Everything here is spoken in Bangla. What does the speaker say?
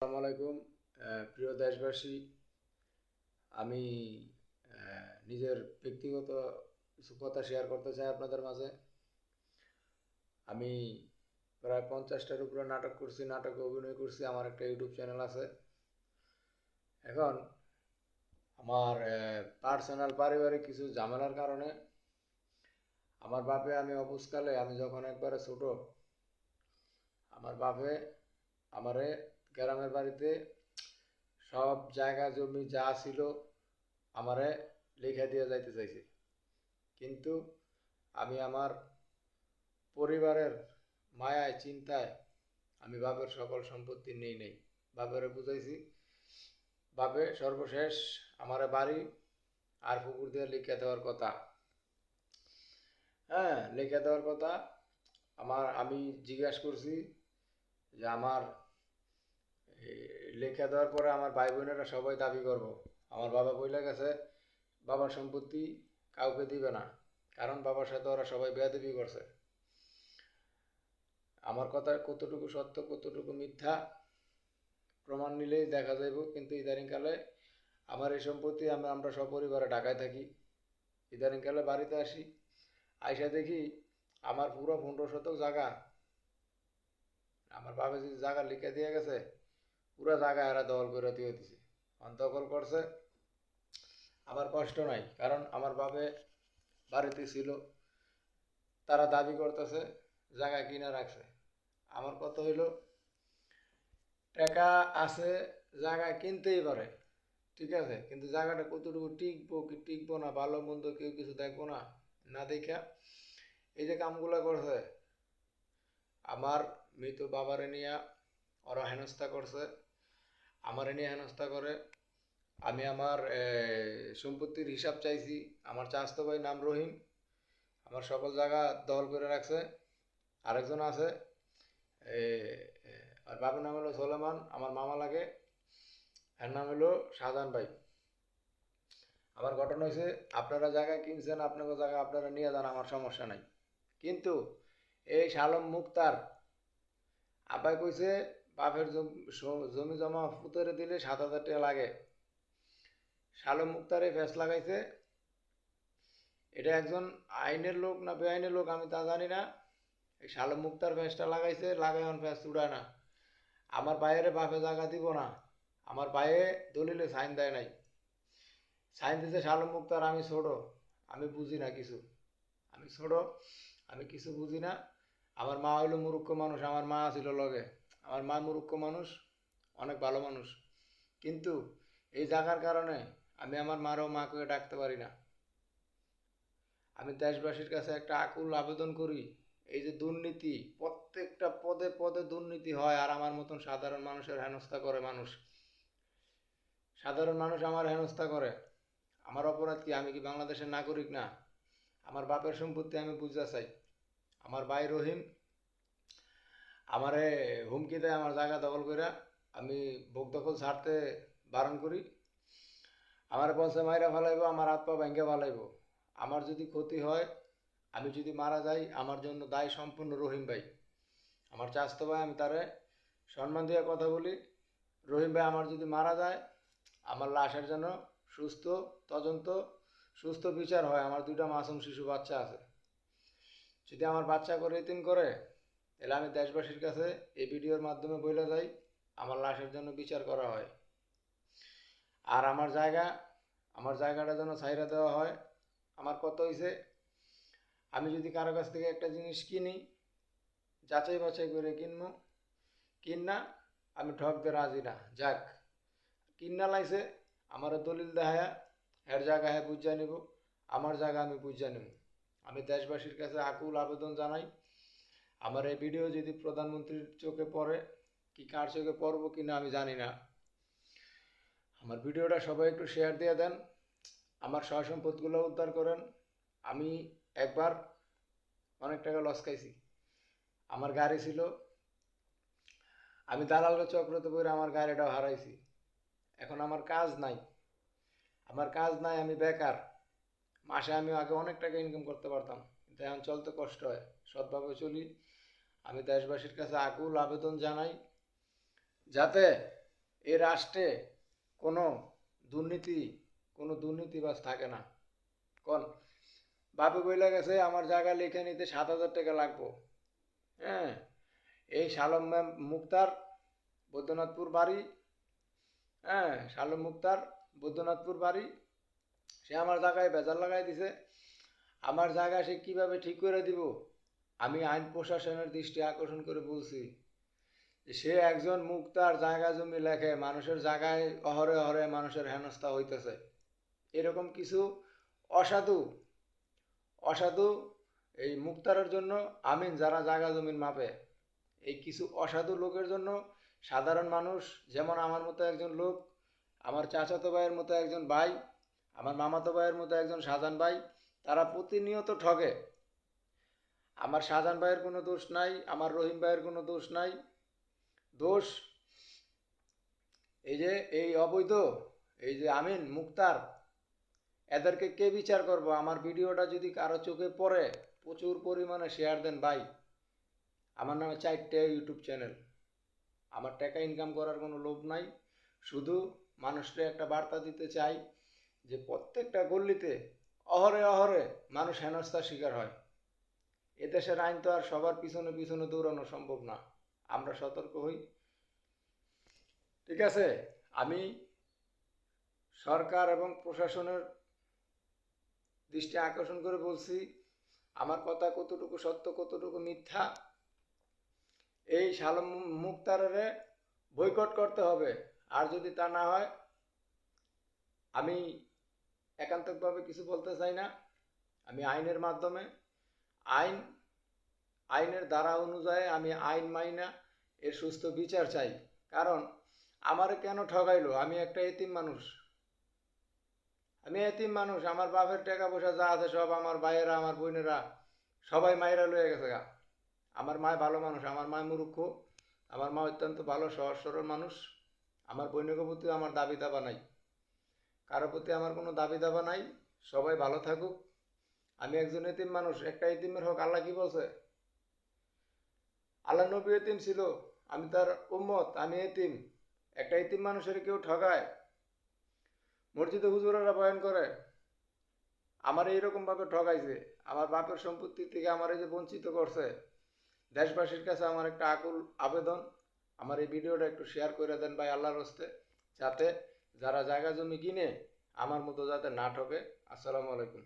আসসালামু আলাইকুম। প্রিয় দেশবাসী, আমি নিজের ব্যক্তিগত কিছু কথা শেয়ার করতে চাই আপনাদের মাঝে। আমি প্রায় পঞ্চাশটার উপরে নাটক করছি, নাটকে অভিনয় করছি, আমার একটা ইউটিউব চ্যানেল আছে। এখন আমার পার্সোনাল পারিবারিক কিছু ঝামেলার কারণে আমার বাপে আমি অবুজকালে আমি যখন একবারে ছোট, আমার বাপে আমারে গ্রামের বাড়িতে সব জায়গা, জমি যা ছিল আমারে লিখে দিয়ে যাইতে চাইছে। কিন্তু আমি আমার পরিবারের মায়ায়, চিন্তায় আমি বাপের সকল সম্পত্তি নেই নেই। বাপেরে বুঝাইছি, বাপে সর্বশেষ আমারে বাড়ি আর পুকুর দিয়ে লিখে দেওয়ার কথা। হ্যাঁ লিখে দেওয়ার কথা। আমার, আমি জিজ্ঞাসা করছি যে আমার লেখা দেওয়ার পরে আমার ভাই বোনেরা সবাই দাবি করব। আমার বাবা বইলে গেছে, বাবার সম্পত্তি কাউকে দিবে না, কারণ বাবার সাথে ওরা সবাই বেয়াদবি করছে। আমার কথা কতটুকু সত্য, কতটুকু মিথ্যা প্রমাণ নিলেই দেখা যাইব, কিন্তু ইদানিংকালে আমার এই সম্পত্তি আমরা আমরা সপরিবারে ঢাকায় থাকি। ইদানিংকালে বাড়িতে আসি, আইসা দেখি আমার পুরো পনেরো শতক জায়গা, আমার বাবা যদি জায়গা লিখে দিয়ে গেছে পুরো জায়গা এরা দখল করে দিয়ে দিছে। দখল করছে। আমার কষ্ট নাই, কারণ আমার বাবে বাড়িতে ছিল। তারা দাবি করতেছে, জায়গা কিনে রাখছে। আমার কথা হইল, টাকা আছে, জায়গা কিনতেই পারে, ঠিক আছে? কিন্তু জায়গাটা কতটুকু টিকবো কি টিকবো না, ভালো মন্দ কেউ কিছু দেখব না না দেখা। এই যে কামগুলো করছে, আমার মৃত বাবারে নিয়ে ওরা হেনস্থা করছে। আমারে নিয়ে হেনস্থা করে। আমি আমার সম্পত্তির হিসাব চাইছি। আমার চাস্তো ভাই নাম রহিম। আমার সকল জায়গা দখল করে রাখছে। আরেকজন আছে আর বাবার নাম হলো সোলেমান, আমার মামা লাগে। এর নাম হলো শাহজাহান ভাই। আমার ঘটনা হয়েছে আপনারা জায়গা কিনছেন, আপনাকে জায়গা আপনারা নিয়ে যান, আমার সমস্যা নাই। কিন্তু এই শালম মুক্তার আব্বাই কইছে বাপের জমি জমা ফুতরে দিলে সাত হাজার টাকা লাগে। শালম মুক্তারে ফেস লাগাইছে। এটা একজন আইনের লোক না বেআইনের লোক আমি তা জানি না। এই শালম মুক্তার ফেসটা লাগাইছে লাগাই এখন ফেস উড়ায় না। আমার বাইরে বাপে জায়গা দিব না। আমার বাইরে দলিলে সাইন দেয় নাই। সাইন দিছে শালম মুক্তার, আমি ছোট। আমি বুঝি না কিছু। আমি ছোট, আমি কিছু বুঝি না। আমার মা হইল মূর্খ মানুষ, আমার মা ছিল লগে। আমার মা মূর্খ মানুষ, অনেক ভালো মানুষ। কিন্তু এই জায়গার কারণে আমি আমার মারও মাকে ডাকতে পারি না। আমি দেশবাসীর কাছে একটা আকুল আবেদন করি, এই যে দুর্নীতি, প্রত্যেকটা পদে পদে দুর্নীতি হয় আর আমার মতন সাধারণ মানুষের হেনস্থা করে মানুষ। সাধারণ মানুষ আমার হেনস্থা করে। আমার অপরাধ কি, আমি কি বাংলাদেশের নাগরিক না? আমার বাপের সম্পত্তি আমি বুঝতে চাই। আমার ভাই রহিম আমারে হুমকি দেয় আমার জায়গা দখল করে আমি ভোগ দখল ছাড়তে বারণ করি। আমার বলছে, মাইরা ফেলাইব, আমার হাত পা ভেঙে ফেলাইব। আমার যদি ক্ষতি হয়, আমি যদি মারা যাই, আমার জন্য দায় সম্পূর্ণ রহিম ভাই। আমার চাস্তো ভাই, আমি তারে সম্মান দিয়ে কথা বলি। রহিম ভাই, আমার যদি মারা যায়, আমার লাশের জন্য সুস্থ, তদন্ত, সুস্থ বিচার হয়। আমার দুইটা মাসুম শিশু বাচ্চা আছে। যদি আমার বাচ্চা করে এতিম করে তাহলে আমি দেশবাসীর কাছে এই ভিডিওর মাধ্যমে বলে যাই, আমার লাশের জন্য বিচার করা হয়। আর আমার জায়গা, আমার জায়গাটা যেন ছাইরা দেওয়া হয়, আমার কত হয়েছে আমি যদি কারও কাছ থেকে একটা জিনিস কিনি, যাচাই বাছাই করে কিনবো কিন না আমি ঠকতে রাজি না। যাক, কিন্না লাইছে, আমার দলিল দেখায়া এর জায়গা হ্যাঁ বুঝা নিব, আমার জায়গা আমি বুঝা নিব। আমি দেশবাসীর কাছে আকুল আবেদন জানাই আমার এই ভিডিও যদি প্রধানমন্ত্রীর চোখে পড়ে, কি কার চোখে পড়ব কি না আমি জানি না। আমার ভিডিওটা সবাই একটু শেয়ার দিয়ে দেন, আমার সয় সম্পদগুলো উদ্ধার করেন। আমি একবার অনেক টাকা লস খাইছি। আমার গাড়ি ছিল, আমি দালালকে চক্রতে করে আমার গাড়িটাও হারাইছি। এখন আমার কাজ নাই। আমার কাজ নাই, আমি বেকার। মাসে আমি আগে অনেক টাকা ইনকাম করতে পারতাম, কিন্তু এখন চলতে কষ্ট হয়। সৎভাবে চলি। আমি দেশবাসীর কাছে আকুল আবেদন জানাই যাতে এ রাষ্ট্রে কোনো দুর্নীতি, কোনো দুর্নীতিবাজ থাকে না। কোন, বাপে বইলে গেছে, আমার জায়গা লিখে নিতে সাত হাজার টাকা লাগবো। হ্যাঁ এই শালম মুক্তার বৈদ্যনাথপুর বাড়ি হ্যাঁ শালম মুক্তার বৈদ্যনাথপুর বাড়ি, সে আমার জায়গায় বেজার লাগাই দিছে। আমার জায়গা সে কীভাবে ঠিক করে দিব? আমি আইন প্রশাসনের দৃষ্টি আকর্ষণ করে বলছি, সে একজন মুক্তার জায়গা জমি লেখে, মানুষের জায়গায় অহরে অহরে মানুষের হেনস্থা হইতেছে। এরকম কিছু অসাধু অসাধু এই মুক্তারের জন্য আমিন যারা জায়গা জমির মাপে, এই কিছু অসাধু লোকের জন্য সাধারণ মানুষ, যেমন আমার মতো একজন লোক, আমার চাচাতো ভাইয়ের মতো একজন ভাই, আমার মামাতো ভাইয়ের মতো একজন শাহজান ভাই, তারা প্রতিনিয়ত ঠগে। আমার শাহজান ভাইয়ের কোনো দোষ নাই, আমার রহিম ভাইয়ের কোনো দোষ নাই। দোষ এই যে এই অবৈধ, এই যে আমিন, মুক্তার, এদেরকে কে বিচার করব? আমার ভিডিওটা যদি কারও চোখে পড়ে, প্রচুর পরিমাণে শেয়ার দেন ভাই। আমার নামে চারটে ইউটিউব চ্যানেল আমার টাকা ইনকাম করার কোনো লোভ নাই। শুধু মানুষকে একটা বার্তা দিতে চাই যে প্রত্যেকটা গল্লিতে অহরে অহরে মানুষ হেনস্থার শিকার হয়। এদেশের আইন তো আর সবার পিছনে পিছনে দৌড়ানো সম্ভব না। আমরা সতর্ক হই। ঠিক আছে? আমি সরকার এবং প্রশাসনের দৃষ্টি আকর্ষণ করে বলছি, আমার কথা কতটুকু সত্য, কতটুকু মিথ্যা, এই শালম মুক্তারে বৈকট করতে হবে। আর যদি তা না হয়, আমি একান্তকভাবে কিছু বলতে চাই না। আমি আইনের মাধ্যমে আইন, আইনের দ্বারা অনুযায়ী আমি আইন মাইনা এর সুস্থ বিচার চাই। কারণ আমার কেন ঠগাইলো আমি একটা এতিম মানুষ। আমি এতিম মানুষ, আমার বাপের টাকা পয়সা যা আছে সব আমার ভাইয়েরা, আমার বোনেরা সবাই মায়েরা লয়ে গেছে গা। আমার মায় ভালো মানুষ, আমার মায় মূর্খ, আমার মা অত্যন্ত ভালো, সহজ, সরল মানুষ। আমার বৈনিক প্রতি আমার দাবি দাবা নাই। কারও প্রতি আমার কোনো দাবি দাবা নাই। সবাই ভালো থাকুক। আমি একজন এতিম মানুষ, একটা এতিমের হোক আল্লাহ কি বলছে? আল্লাহ নবী এতিম ছিল, আমি তার উম্মত, আমি এতিম। একটা এতিম মানুষের কেউ ঠগায়, মসজিদে হুজুরেরা বয়ান করে, আমার এইরকমভাবে ঠগাইছে, আমার বাপের সম্পত্তি থেকে আমার এই যে বঞ্চিত করছে, দেশবাসীর কাছে আমার একটা আকুল আবেদন। আমার এই ভিডিওটা একটু শেয়ার করে দেন ভাই আল্লাহর হস্তে, যাতে যারা জায়গা জমি কিনে, আমার মতো যাতে না ঠকে আসসালামু আলাইকুম।